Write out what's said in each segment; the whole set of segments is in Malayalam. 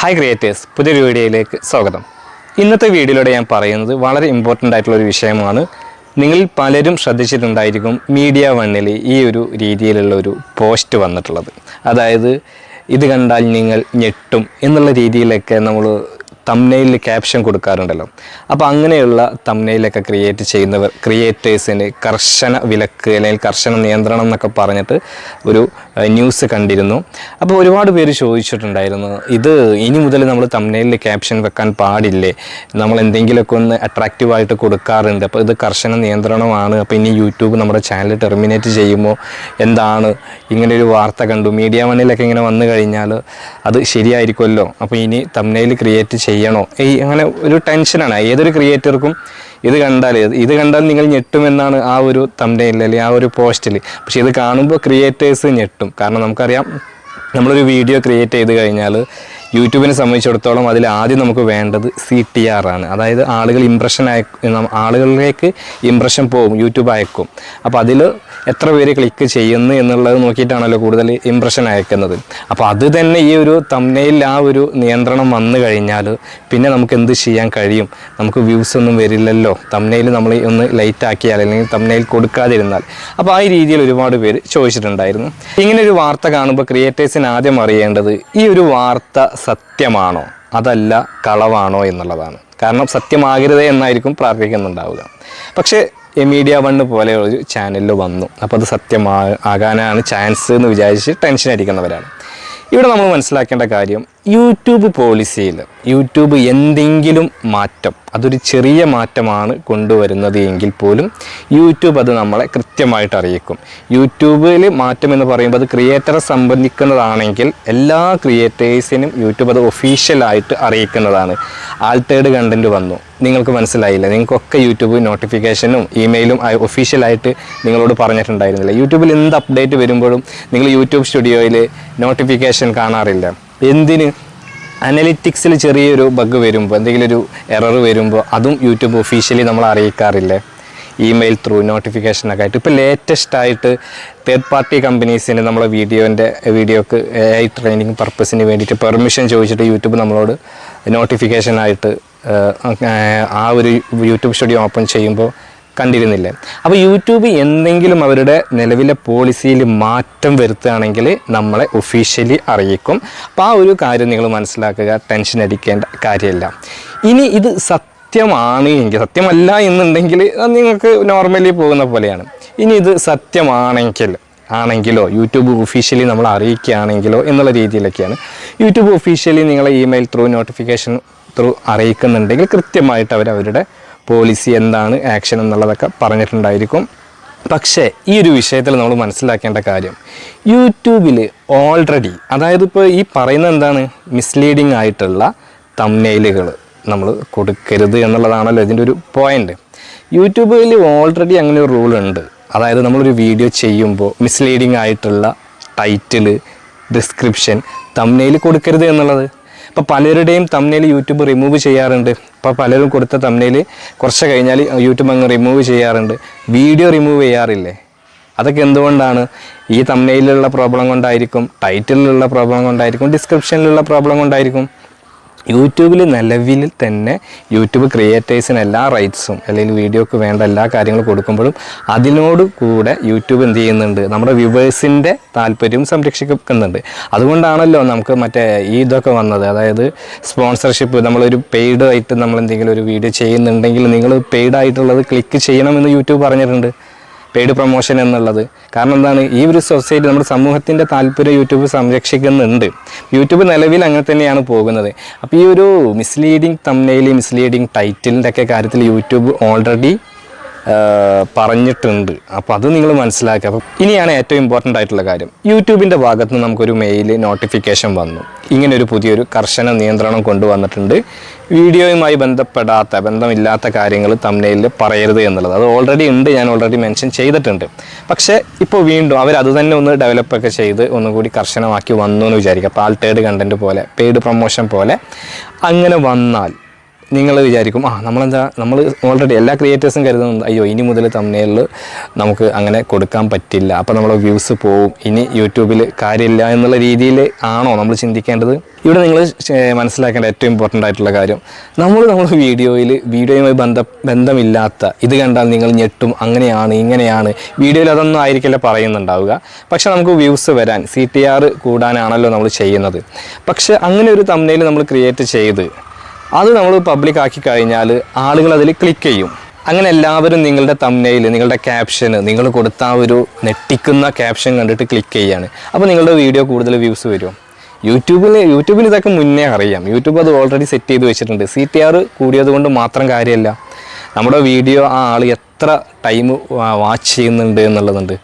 ഹായ് ക്രിയേറ്റേഴ്സ് പുതിയൊരു വീഡിയോയിലേക്ക് സ്വാഗതം. ഇന്നത്തെ വീഡിയോയിലൂടെ ഞാൻ പറയുന്നത് വളരെ ഇമ്പോർട്ടന്റ് ആയിട്ടുള്ള ഒരു വിഷയമാണ്. നിങ്ങൾ പലരും ശ്രദ്ധിച്ചിട്ടുണ്ടായിരിക്കും മീഡിയ വണ്ണിൽ ഈ ഒരു രീതിയിലുള്ള ഒരു പോസ്റ്റ് വന്നിട്ടുള്ളത്. അതായത് ഇത് കണ്ടാൽ നിങ്ങൾ ഞെട്ടും എന്നുള്ള രീതിയിലൊക്കെ നമ്മൾ തമ്നയിൽ ക്യാപ്ഷൻ കൊടുക്കാറുണ്ടല്ലോ. അപ്പോൾ അങ്ങനെയുള്ള തംനെയിലൊക്കെ ക്രിയേറ്റ് ചെയ്യുന്നവർ ക്രിയേറ്റേഴ്സിന് കർശന വിലക്ക് അല്ലെങ്കിൽ കർശന നിയന്ത്രണം എന്നൊക്കെ പറഞ്ഞിട്ട് ഒരു ന്യൂസ് കണ്ടിരുന്നു. അപ്പോൾ ഒരുപാട് പേര് ചോദിച്ചിട്ടുണ്ടായിരുന്നു ഇത് ഇനി മുതൽ നമ്മൾ തംനെയിലിൽ ക്യാപ്ഷൻ വെക്കാൻ പാടില്ലേ? നമ്മൾ എന്തെങ്കിലുമൊക്കെ ഒന്ന് അട്രാക്റ്റീവായിട്ട് കൊടുക്കാറുണ്ട്. അപ്പോൾ ഇത് കർശന നിയന്ത്രണമാണ്. അപ്പോൾ ഇനി യൂട്യൂബ് നമ്മുടെ ചാനൽ ടെർമിനേറ്റ് ചെയ്യുമോ? എന്താണ്? ഇങ്ങനെ ഒരു വാർത്ത കണ്ടു. മീഡിയ മണിലൊക്കെ ഇങ്ങനെ വന്നു കഴിഞ്ഞാൽ അത് ശരിയായിരിക്കുമല്ലോ. അപ്പോൾ ഇനി തംനെയിൽ ക്രിയേറ്റ് ചെയ്യണോ? ഈ അങ്ങനെ ഒരു ടെൻഷനാണ് ഏതൊരു ക്രിയേറ്റർക്കും ഇത് കണ്ടാൽ ഇത് കണ്ടാൽ നിങ്ങൾ ഞെട്ടുമെന്നാണ് ആ ഒരു തമ്പയിൽ അല്ലെങ്കിൽ ആ ഒരു പോസ്റ്റിൽ പക്ഷേ ഇത് കാണുമ്പോൾ ക്രിയേറ്റേഴ്സ് ഞെട്ടും. കാരണം നമുക്കറിയാം നമ്മളൊരു വീഡിയോ ക്രിയേറ്റ് ചെയ്ത് കഴിഞ്ഞാൽ യൂട്യൂബിനെ സംബന്ധിച്ചിടത്തോളം അതിൽ ആദ്യം നമുക്ക് വേണ്ടത് സി ടി ആർ ആണ്. അതായത് ആളുകൾ ഇമ്പ്രഷൻ അയക്കും ആളുകളിലേക്ക് ഇമ്പ്രഷൻ പോകും യൂട്യൂബ് അയക്കും. അപ്പോൾ അതിൽ എത്ര പേര് ക്ലിക്ക് ചെയ്യുന്നു എന്നുള്ളത് നോക്കിയിട്ടാണല്ലോ കൂടുതൽ ഇമ്പ്രഷൻ അയക്കുന്നത്. അപ്പോൾ അത് തന്നെ ഈ ഒരു തമ്മയിൽ ആ ഒരു നിയന്ത്രണം വന്നു കഴിഞ്ഞാൽ പിന്നെ നമുക്ക് എന്ത് ചെയ്യാൻ കഴിയും? നമുക്ക് വ്യൂസ് ഒന്നും വരില്ലല്ലോ. തമ്മയിൽ നമ്മൾ ഒന്ന് ലൈറ്റ് ആക്കിയാൽ അല്ലെങ്കിൽ തമ്മയിൽ കൊടുക്കാതിരുന്നാൽ. അപ്പോൾ ആ രീതിയിൽ ഒരുപാട് പേര് ചോദിച്ചിട്ടുണ്ടായിരുന്നു. ഇങ്ങനെ ഒരു വാർത്ത കാണുമ്പോൾ ക്രിയേറ്റേഴ്സിന് ആദ്യം അറിയേണ്ടത് ഈ ഒരു വാർത്ത സത്യമാണോ? അതല്ല കളവാണോ എന്നുള്ളതാണ്. കാരണം സത്യമാകരുതേ എന്നായിരിക്കും പ്രാർത്ഥിക്കുന്നുണ്ടാവുക. പക്ഷേ മീഡിയ വണ്ണ് പോലെ ഒരു ചാനലിൽ വന്നു. അപ്പോൾ അത് സത്യമാ ആകാനാണ് ചാൻസ് എന്ന് വിചാരിച്ച് ടെൻഷൻ അടിക്കുന്നവരാണ് ഇവിടെ നമ്മൾ മനസ്സിലാക്കേണ്ട കാര്യം യൂട്യൂബ് പോളിസിയിൽ യൂട്യൂബ് എന്തെങ്കിലും മാറ്റം അതൊരു ചെറിയ മാറ്റമാണ് കൊണ്ടുവരുന്നത് എങ്കിൽ പോലും യൂട്യൂബ് അത് നമ്മളെ കൃത്യമായിട്ട് അറിയിക്കും. യൂട്യൂബിൽ മാറ്റം എന്ന് പറയുമ്പോൾ അത് ക്രിയേറ്ററെ സംബന്ധിക്കുന്നതാണെങ്കിൽ എല്ലാ ക്രിയേറ്റേഴ്സിനും യൂട്യൂബ് അത് ഒഫീഷ്യലായിട്ട് അറിയിക്കുന്നതാണ്. ആൾട്ടേഡ് കണ്ടന്റ് വന്നു. നിങ്ങൾക്ക് മനസ്സിലായില്ല? നിങ്ങൾക്കൊക്കെ യൂട്യൂബ് നോട്ടിഫിക്കേഷനും ഇമെയിലും ഒഫീഷ്യലായിട്ട് നിങ്ങളോട് പറഞ്ഞിട്ടുണ്ടായിരുന്നില്ല. യൂട്യൂബിൽ എന്ത് അപ്ഡേറ്റ് വരുമ്പോഴും നിങ്ങൾ യൂട്യൂബ് സ്റ്റുഡിയോയിൽ നോട്ടിഫിക്കേഷൻ കാണാറില്ല. എന്തിന് അനലിറ്റിക്സിൽ ചെറിയൊരു ബഗ് വരുമ്പോൾ എന്തെങ്കിലും ഒരു എറർ വരുമ്പോൾ അതും യൂട്യൂബ് ഒഫീഷ്യലി നമ്മൾ അറിയിക്കാറില്ല? ഇമെയിൽ ത്രൂ നോട്ടിഫിക്കേഷനൊക്കെ ആയിട്ട്. ഇപ്പോൾ ലേറ്റസ്റ്റ് ആയിട്ട് തേർഡ് പാർട്ടി കമ്പനീസിന് നമ്മളെ വീഡിയോന്റെ വീഡിയോക്ക് എ ഐ ട്രെയിനിങ് പർപ്പസിന് വേണ്ടിയിട്ട് പെർമിഷൻ ചോദിച്ചിട്ട് യൂട്യൂബ് നമ്മളോട് നോട്ടിഫിക്കേഷനായിട്ട് ആ ഒരു യൂട്യൂബ് സ്റ്റുഡിയോ ഓപ്പൺ ചെയ്യുമ്പോൾ കണ്ടിരുന്നില്ലേ. അപ്പോൾ യൂട്യൂബ് എന്തെങ്കിലും അവരുടെ നിലവിലെ പോളിസിയിൽ മാറ്റം വരുത്തുകയാണെങ്കിൽ നമ്മളെ ഒഫീഷ്യലി അറിയിക്കും. അപ്പോൾ ആ ഒരു കാര്യം നിങ്ങൾ മനസ്സിലാക്കുക ടെൻഷൻ അടിക്കേണ്ട കാര്യമല്ല. ഇനി ഇത് സത്യമാണ് എങ്കിൽ സത്യമല്ല എന്നുണ്ടെങ്കിൽ നിങ്ങൾക്ക് നോർമലി പോകുന്ന പോലെയാണ്. ഇനി ഇത് സത്യമാണെങ്കിൽ ആണെങ്കിലോ യൂട്യൂബ് ഒഫീഷ്യലി നമ്മൾ അറിയിക്കുകയാണെങ്കിലോ എന്നുള്ള രീതിയിലൊക്കെയാണ്. യൂട്യൂബ് ഒഫീഷ്യലി നിങ്ങളെ ഇമെയിൽ ത്രൂ നോട്ടിഫിക്കേഷൻ ത്രൂ അറിയിക്കുന്നുണ്ടെങ്കിൽ കൃത്യമായിട്ട് അവർ അവരുടെ പോളിസി എന്താണ് ആക്ഷൻ എന്നുള്ളതൊക്കെ പറഞ്ഞിട്ടുണ്ടായിരിക്കും. പക്ഷേ ഈ ഒരു വിഷയത്തിൽ നമ്മൾ മനസ്സിലാക്കേണ്ട കാര്യം യൂട്യൂബിൽ ഓൾറെഡി അതായത് ഇപ്പോൾ ഈ പറയുന്ന എന്താണ് മിസ്ലീഡിങ് ആയിട്ടുള്ള തമ്നെയിലുകൾ നമ്മൾ കൊടുക്കരുത് എന്നുള്ളതാണല്ലോ ഇതിന്റെ ഒരു പോയിന്റ് യൂട്യൂബിൽ ഓൾറെഡി അങ്ങനെ ഒരു റൂൾ ഉണ്ട്. അതായത് നമ്മളൊരു വീഡിയോ ചെയ്യുമ്പോൾ മിസ്ലീഡിങ് ആയിട്ടുള്ള ടൈറ്റിൽ ഡിസ്ക്രിപ്ഷൻ തമ്നെയിൽ കൊടുക്കരുത് എന്നുള്ളത്. ഇപ്പോൾ പലരുടെയും തമ്മിൽ യൂട്യൂബ് റിമൂവ് ചെയ്യാറുണ്ട്. ഇപ്പോൾ പലരും കൊടുത്ത തമ്മിൽ കുറച്ച് കഴിഞ്ഞാൽ യൂട്യൂബ് അങ്ങ് റിമൂവ് ചെയ്യാറുണ്ട്. വീഡിയോ റിമൂവ് ചെയ്യാറില്ലേ? അതൊക്കെ എന്തുകൊണ്ടാണ്? ഈ തമ്മിലുള്ള പ്രോബ്ലം കൊണ്ടായിരിക്കും ടൈറ്റിലുള്ള പ്രോബ്ലം കൊണ്ടായിരിക്കും ഡിസ്ക്രിപ്ഷനിലുള്ള പ്രോബ്ലം കൊണ്ടായിരിക്കും. യൂട്യൂബിൽ നിലവിൽ തന്നെ യൂട്യൂബ് ക്രിയേറ്റേഴ്സിന് എല്ലാ റൈറ്റ്സും അല്ലെങ്കിൽ വീഡിയോക്ക് വേണ്ട എല്ലാ കാര്യങ്ങളും കൊടുക്കുമ്പോഴും അതിനോട് കൂടെ യൂട്യൂബ് എന്ത് ചെയ്യുന്നുണ്ട്? നമ്മുടെ വ്യൂവേഴ്സിന്റെ താല്പര്യവും സംരക്ഷിക്കുന്നുണ്ട്. അതുകൊണ്ടാണല്ലോ നമുക്ക് മറ്റേ ഈ ഇതൊക്കെ വന്നത്. അതായത് സ്പോൺസർഷിപ്പ് നമ്മളൊരു പെയ്ഡ് ആയിട്ട് നമ്മൾ എന്തെങ്കിലും ഒരു വീഡിയോ ചെയ്യുന്നുണ്ടെങ്കിൽ നിങ്ങൾ പെയ്ഡ് ആയിട്ടുള്ളത് ക്ലിക്ക് ചെയ്യണമെന്ന് യൂട്യൂബ് പറഞ്ഞിട്ടുണ്ട്. പെയ്ഡ് പ്രൊമോഷൻ എന്നുള്ളത്. കാരണം എന്താണ്? ഈ ഒരു സൊസൈറ്റി നമ്മുടെ സമൂഹത്തിന്റെ താല്പര്യം യൂട്യൂബ് സംരക്ഷിക്കുന്നുണ്ട്. യൂട്യൂബ് നിലവിൽ അങ്ങനെ തന്നെയാണ് പോകുന്നത്. അപ്പോൾ ഈ ഒരു മിസ്ലീഡിങ് തമ്നയിൽ മിസ്ലീഡിങ് ടൈറ്റിലിന്റെ ഒക്കെ കാര്യത്തിൽ യൂട്യൂബ് ഓൾറെഡി പറഞ്ഞിട്ടുണ്ട്. അപ്പോൾ അത് നിങ്ങൾ മനസ്സിലാക്കുക അപ്പോൾ ഇനിയാണ് ഏറ്റവും ഇമ്പോർട്ടന്റ് ആയിട്ടുള്ള കാര്യം. യൂട്യൂബിന്റെ ഭാഗത്ത് നിന്ന് നമുക്കൊരു മെയിൽ നോട്ടിഫിക്കേഷൻ വന്നു. ഇങ്ങനെ ഒരു പുതിയൊരു കർശന നിയന്ത്രണം കൊണ്ടുവന്നിട്ടുണ്ട്. വീഡിയോയുമായി ബന്ധപ്പെടാത്ത ബന്ധമില്ലാത്ത കാര്യങ്ങൾ തമ്മിൽ പറയരുത് എന്നുള്ളത്. അത് ഓൾറെഡി ഉണ്ട് ഞാൻ ഓൾറെഡി മെൻഷൻ ചെയ്തിട്ടുണ്ട്. പക്ഷേ ഇപ്പോൾ വീണ്ടും അവർ അത് തന്നെ ഒന്ന് ഡെവലപ്പൊക്കെ ചെയ്ത് ഒന്നുകൂടി കർശനമാക്കി വന്നു എന്ന് വിചാരിക്കുക. അപ്പോൾ ആൾട്ടേഡ് കണ്ടന്റ് പോലെ പെയ്ഡ് പ്രൊമോഷൻ പോലെ. അങ്ങനെ വന്നാൽ നിങ്ങൾ വിചാരിക്കും ആ നമ്മളെന്താ നമ്മൾ ഓൾറെഡി എല്ലാ ക്രിയേറ്റേഴ്സും കരുതുന്നുണ്ട് അയ്യോ ഇനി മുതൽ തമ്മിലിൽ നമുക്ക് അങ്ങനെ കൊടുക്കാൻ പറ്റില്ല അപ്പോൾ നമ്മളെ വ്യൂസ് പോവും ഇനി യൂട്യൂബിൽ കാര്യമില്ല എന്നുള്ള രീതിയിൽ ആണോ നമ്മൾ ചിന്തിക്കേണ്ടത്? ഇവിടെ നിങ്ങൾ മനസ്സിലാക്കേണ്ട ഏറ്റവും ഇമ്പോർട്ടന്റ് ആയിട്ടുള്ള കാര്യം നമ്മൾ നമ്മുടെ വീഡിയോയിൽ വീഡിയോയുമായി ബന്ധ ബന്ധമില്ലാത്ത ഇത് കണ്ടാൽ നിങ്ങൾ ഞെട്ടും അങ്ങനെയാണ് ഇങ്ങനെയാണ് വീഡിയോയിൽ അതൊന്നും ആയിരിക്കില്ല പറയുന്നുണ്ടാവുക. പക്ഷേ നമുക്ക് വ്യൂസ് വരാൻ സി ടി ആർ കൂടാനാണല്ലോ നമ്മൾ ചെയ്യുന്നത്. പക്ഷേ അങ്ങനെ ഒരു തമ്മിൽ നമ്മൾ ക്രിയേറ്റ് ചെയ്ത് അത് നമ്മൾ പബ്ലിക് ആക്കി കഴിഞ്ഞാൽ ആളുകൾ അതിൽ ക്ലിക്ക് ചെയ്യും. അങ്ങനെ എല്ലാവരും നിങ്ങളുടെ തമ്മനയിൽ നിങ്ങളുടെ ക്യാപ്ഷന് നിങ്ങൾ കൊടുത്ത ആ ഒരു നെട്ടിക്കുന്ന ക്യാപ്ഷൻ കണ്ടിട്ട് ക്ലിക്ക് ചെയ്യാണ്. അപ്പോൾ നിങ്ങളുടെ വീഡിയോ കൂടുതൽ വ്യൂസ് വരും. യൂട്യൂബിൽ യൂട്യൂബിൽ ഇതൊക്കെ മുന്നേ അറിയാം. യൂട്യൂബ് അത് ഓൾറെഡി സെറ്റ് ചെയ്ത് വെച്ചിട്ടുണ്ട്. സി ടി ആർ കൂടിയത് കൊണ്ട് മാത്രം കാര്യമല്ല നമ്മുടെ വീഡിയോ ആ ആൾ എത്ര ടൈം വാച്ച് ചെയ്യുന്നുണ്ട് എന്നുള്ളതുണ്ട്.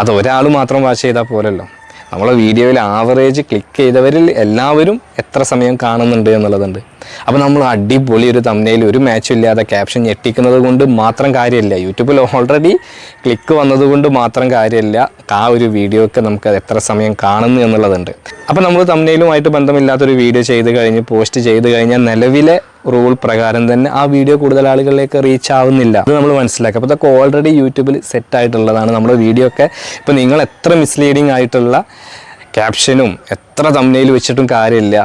അത് ഒരാൾ മാത്രം വാച്ച് ചെയ്താൽ പോലല്ലോ നമ്മളെ വീഡിയോയിൽ ആവറേജ് ക്ലിക്ക് ചെയ്തവരിൽ എല്ലാവരും എത്ര സമയം കാണുന്നുണ്ട് എന്നുള്ളതുണ്ട്. അപ്പോൾ നമ്മൾ അടിപൊളി ഒരു തമ്മിൽ ഒരു മാച്ചും ഇല്ലാതെ ക്യാപ്ഷൻ ഞെട്ടിക്കുന്നത് കൊണ്ട് മാത്രം കാര്യമില്ല. യൂട്യൂബിൽ ഓൾറെഡി ക്ലിക്ക് വന്നതുകൊണ്ട് മാത്രം കാര്യമില്ല. ആ ഒരു വീഡിയോയ്ക്ക് നമുക്ക് എത്ര സമയം കാണുന്നു എന്നുള്ളതുണ്ട്. അപ്പോൾ നമ്മൾ തമ്മിലുമായിട്ട് ബന്ധമില്ലാത്തൊരു വീഡിയോ ചെയ്ത് കഴിഞ്ഞ് പോസ്റ്റ് ചെയ്ത് കഴിഞ്ഞാൽ നിലവിലെ റൂൾ പ്രകാരം തന്നെ ആ വീഡിയോ കൂടുതൽ ആളുകളിലേക്ക് റീച്ച് ആവുന്നില്ല. അത് നമ്മൾ മനസ്സിലാക്കുക. അപ്പോൾ ഇതൊക്കെ ഓൾറെഡി യൂട്യൂബിൽ സെറ്റ് ആയിട്ടുള്ളതാണ് നമ്മുടെ വീഡിയോ ഒക്കെ. ഇപ്പോൾ നിങ്ങൾ എത്ര മിസ്ലീഡിങ് ആയിട്ടുള്ള ക്യാപ്ഷനും എത്ര തമ്നയിൽ വെച്ചിട്ടും കാര്യമില്ല.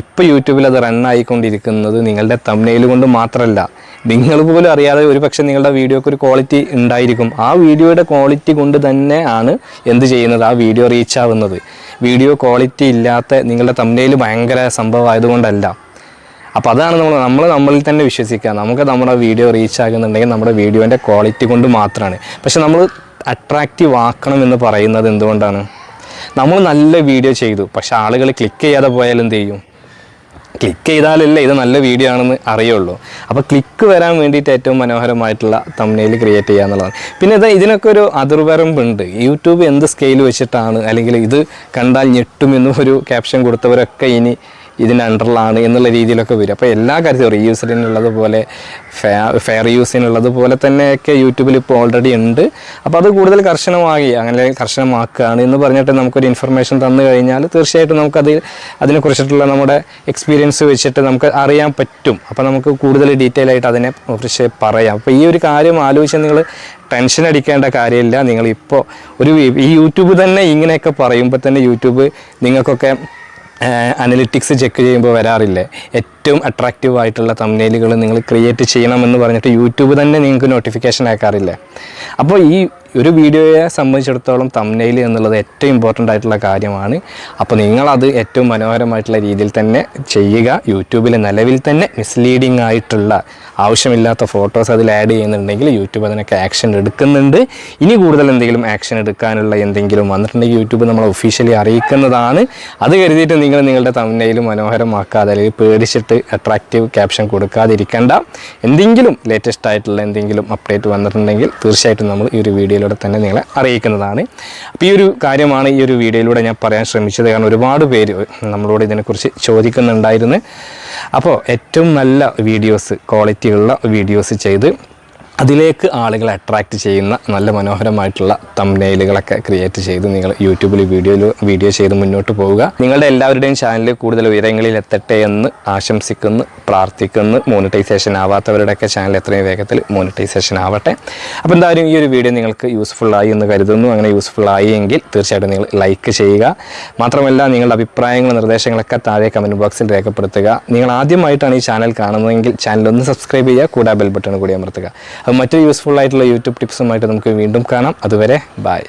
ഇപ്പോൾ യൂട്യൂബിൽ അത് റണ്ണായിക്കൊണ്ടിരിക്കുന്നത് നിങ്ങളുടെ തമ്നയിൽ കൊണ്ട് മാത്രമല്ല നിങ്ങൾ പോലും അറിയാതെ ഒരു പക്ഷേ നിങ്ങളുടെ വീഡിയോക്ക് ഒരു ക്വാളിറ്റി ഉണ്ടായിരിക്കും. ആ വീഡിയോയുടെ ക്വാളിറ്റി കൊണ്ട് തന്നെ ആണ് എന്ത് ചെയ്യുന്നത്? ആ വീഡിയോ റീച്ച് ആവുന്നത്. വീഡിയോ ക്വാളിറ്റി ഇല്ലാത്ത നിങ്ങളുടെ തമ്നയിൽ ഭയങ്കര സംഭവമായതുകൊണ്ടല്ല അപ്പോൾ അതാണ് നമ്മൾ നമ്മൾ നമ്മളിൽ തന്നെ വിശ്വസിക്കുക. നമുക്ക് നമ്മുടെ വീഡിയോ റീച്ച് ആകുന്നുണ്ടെങ്കിൽ നമ്മുടെ വീഡിയോന്റെ ക്വാളിറ്റി കൊണ്ട് മാത്രമാണ് പക്ഷെ നമ്മൾ അട്രാക്റ്റീവ് ആക്കണം എന്ന് പറയുന്നത് എന്തുകൊണ്ടാണ്? നമ്മൾ നല്ല വീഡിയോ ചെയ്തു. പക്ഷെ ആളുകൾ ക്ലിക്ക് ചെയ്യാതെ പോയാൽ എന്ത് ചെയ്യും? ക്ലിക്ക് ചെയ്താലല്ലേ ഇത് നല്ല വീഡിയോ ആണെന്ന് അറിയുള്ളൂ. അപ്പോൾ ക്ലിക്ക് വരാൻ വേണ്ടിയിട്ട് ഏറ്റവും മനോഹരമായിട്ടുള്ള തമ്മിൽ ക്രിയേറ്റ് ചെയ്യുക എന്നുള്ളതാണ്. പിന്നെ ഇത് ഇതിനൊക്കെ ഒരു അതിർവരമ്പുണ്ട്. യൂട്യൂബ് എന്ത് സ്കെയിൽ വെച്ചിട്ടാണ്? അല്ലെങ്കിൽ ഇത് കണ്ടാൽ ഞെട്ടുമെന്നും ഒരു ക്യാപ്ഷൻ കൊടുത്തവരൊക്കെ ഇനി ഇതിന്റെ അണ്ടറിലാണ് എന്നുള്ള രീതിയിലൊക്കെ വരും. അപ്പോൾ എല്ലാ കാര്യത്തിലും റീയൂസിനുള്ളതുപോലെ ഫെയർ യൂസിനുള്ളതുപോലെ തന്നെയൊക്കെ യൂട്യൂബിൽ ഇപ്പോൾ ഓൾറെഡി ഉണ്ട്. അപ്പോൾ അത് കൂടുതൽ കർശനമാകി അങ്ങനെ കർശനമാക്കുകയാണ് എന്ന് പറഞ്ഞിട്ട് നമുക്കൊരു ഇൻഫർമേഷൻ തന്നു കഴിഞ്ഞാൽ തീർച്ചയായിട്ടും നമുക്കത് അതിനെക്കുറിച്ചിട്ടുള്ള നമ്മുടെ എക്സ്പീരിയൻസ് വെച്ചിട്ട് നമുക്ക് അറിയാൻ പറ്റും. അപ്പോൾ നമുക്ക് കൂടുതൽ ഡീറ്റെയിൽ ആയിട്ട് അതിനെ കുറിച്ച് പറയാം. അപ്പോൾ ഈ ഒരു കാര്യം ആലോചിച്ച് നിങ്ങൾ ടെൻഷൻ അടിക്കേണ്ട കാര്യമില്ല. നിങ്ങളിപ്പോൾ ഒരു ഈ യൂട്യൂബ് തന്നെ ഇങ്ങനെയൊക്കെ പറയുമ്പോൾ തന്നെ യൂട്യൂബ് നിങ്ങൾക്കൊക്കെ അനലിറ്റിക്സ് ചെക്ക് ചെയ്യുമ്പോൾ വരാറില്ലേ? ഏറ്റവും അട്രാക്റ്റീവ് ആയിട്ടുള്ള തമ്നയിലുകൾ നിങ്ങൾ ക്രിയേറ്റ് ചെയ്യണമെന്ന് പറഞ്ഞിട്ട് യൂട്യൂബ് തന്നെ നിങ്ങൾക്ക് നോട്ടിഫിക്കേഷൻ അയക്കാറില്ലേ? അപ്പോൾ ഈ ഒരു വീഡിയോയെ സംബന്ധിച്ചിടത്തോളം തമ്നയിൽ എന്നുള്ളത് ഏറ്റവും ഇമ്പോർട്ടന്റ് ആയിട്ടുള്ള കാര്യമാണ്. അപ്പോൾ നിങ്ങളത് ഏറ്റവും മനോഹരമായിട്ടുള്ള രീതിയിൽ തന്നെ ചെയ്യുക. യൂട്യൂബിൽ നിലവിൽ തന്നെ മിസ്ലീഡിംഗ് ആയിട്ടുള്ള ആവശ്യമില്ലാത്ത ഫോട്ടോസ് അതിൽ ആഡ് ചെയ്യുന്നുണ്ടെങ്കിൽ യൂട്യൂബ് അതിനൊക്കെ ആക്ഷൻ എടുക്കുന്നുണ്ട്. ഇനി കൂടുതൽ എന്തെങ്കിലും ആക്ഷൻ എടുക്കാനുള്ള എന്തെങ്കിലും വന്നിട്ടുണ്ടെങ്കിൽ യൂട്യൂബ് നമ്മൾ ഒഫീഷ്യലി അറിയിക്കുന്നതാണ്. അത് കരുതിയിട്ട് നിങ്ങൾ നിങ്ങളുടെ തമ്നയിൽ മനോഹരമാക്കാതെ അല്ലെങ്കിൽ പേടിച്ചിട്ട് അട്രാക്റ്റീവ് ക്യാപ്ഷൻ കൊടുക്കാതിരിക്കേണ്ട. എന്തെങ്കിലും ലേറ്റസ്റ്റ് ആയിട്ടുള്ള എന്തെങ്കിലും അപ്ഡേറ്റ് വന്നിട്ടുണ്ടെങ്കിൽ തീർച്ചയായിട്ടും നമ്മൾ ഈ ഒരു വീഡിയോയിലൂടെ തന്നെ നിങ്ങളെ അറിയിക്കുന്നതാണ്. അപ്പോൾ ഈ ഒരു കാര്യമാണ് ഈ ഒരു വീഡിയോയിലൂടെ ഞാൻ പറയാൻ ശ്രമിച്ചത്. കാരണം ഒരുപാട് പേര് നമ്മളോട് ഇതിനെക്കുറിച്ച് ചോദിക്കുന്നുണ്ടായിരുന്നു. അപ്പോൾ ഏറ്റവും നല്ല വീഡിയോസ് ക്വാളിറ്റിയുള്ള വീഡിയോസ് ചെയ്ത് അതിലേക്ക് ആളുകളെ അട്രാക്റ്റ് ചെയ്യുന്ന നല്ല മനോഹരമായിട്ടുള്ള തംനെയിലുകളൊക്കെ ക്രിയേറ്റ് ചെയ്ത് നിങ്ങൾ യൂട്യൂബിൽ വീഡിയോയിൽ വീഡിയോ ചെയ്ത് മുന്നോട്ട് പോവുക. നിങ്ങളുടെ എല്ലാവരുടെയും ചാനൽ കൂടുതൽ ഉയരങ്ങളിൽ എത്തട്ടെ എന്ന് ആശംസിക്കുന്നു പ്രാർത്ഥിക്കുന്നു. മോണിറ്റൈസേഷൻ ആവാത്തവരുടെയൊക്കെ ചാനൽ എത്രയും വേഗത്തിൽ മോണിറ്റൈസേഷൻ ആവട്ടെ. അപ്പോൾ എന്തായാലും ഈ ഒരു വീഡിയോ നിങ്ങൾക്ക് യൂസ്ഫുൾ ആയി എന്ന് കരുതുന്നു. അങ്ങനെ യൂസ്ഫുൾ ആയി എങ്കിൽ തീർച്ചയായിട്ടും നിങ്ങൾ ലൈക്ക് ചെയ്യുക. മാത്രമല്ല നിങ്ങളുടെ അഭിപ്രായങ്ങളും നിർദ്ദേശങ്ങളൊക്കെ താഴെ കമന്റ് ബോക്സിൽ രേഖപ്പെടുത്തുക. നിങ്ങൾ ആദ്യമായിട്ടാണ് ഈ ചാനൽ കാണുന്നതെങ്കിൽ ചാനൽ ഒന്ന് സബ്സ്ക്രൈബ് ചെയ്യുക കൂടാ ബെൽ ബട്ടൺ കൂടി അമർത്തുക. മറ്റൊരു യൂസ്ഫുൾ ആയിട്ടുള്ള യൂട്യൂബ് ടിപ്സുമായിട്ട് നമുക്ക് വീണ്ടും കാണാം. അതുവരെ ബായ്